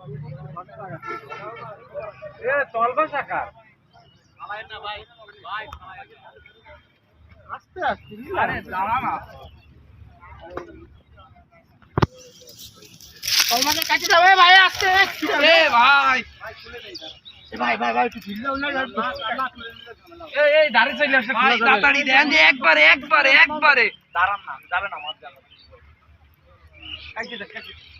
গুলিতে এলাম লাগান না। আপনি লাগান এ ওপার মাছ খেস দেবেন না ওপার তাড়াতাড়ি দেন একবারে একবারে একবারে। বনির মাছ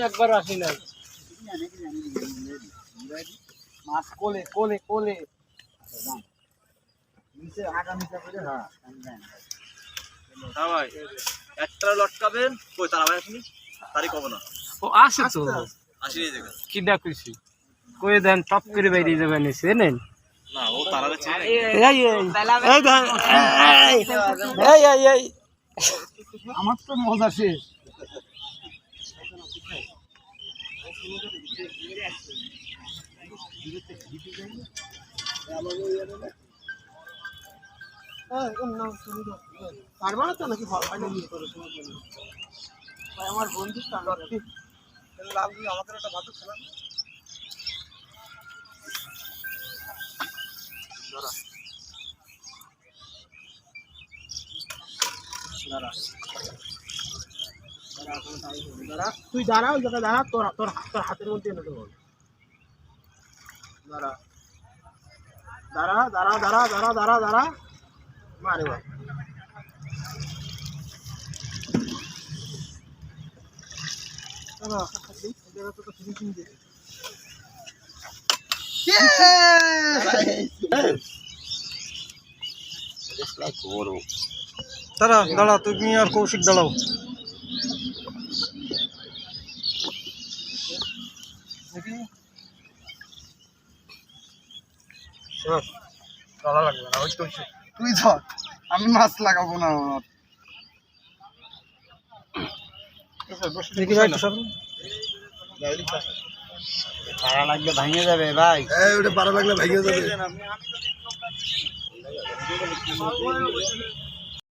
একবার আসি নাই মাছ কোলে কোলে কোলে একটা লটকাবেন কই তারা ভাই আসেনি? তারই কব না। ও আছে তো। আসেনি দেখেন কি ডাকুছি কয়ে দেন টপ করে বাইরে যাবেন চেনেন না ও তারারে চেনে এই এই এই দেন এই এই এই আমার তো মজা শেষ। পারবা না তো নাকি? আমার বন্ধু তুই দাঁড়া ওই জায়গায় দাঁড়া তোর তোর তোর হাতের মধ্যে এনে দেবো। দাঁড়া। দাঁড়া দাঁড়া দাঁড়া দাঁড়া দাঁড়া দাঁড়া। মারে বাবা। দাঁড়া, এই জায়গাটা তো finishing দে। দাঁড়া দাঁড়া তুমি আর কৌশিক দাঁড়াও। দাঁড়া লাগবে না ওই তো তুই ধর আমি মাছ লাগাবো না আমার দেখি ভাই পাড়া লাগলে ভাঙে যাবে ভাই। ওটা পাড়া লাগলে ভাঙে যাবে।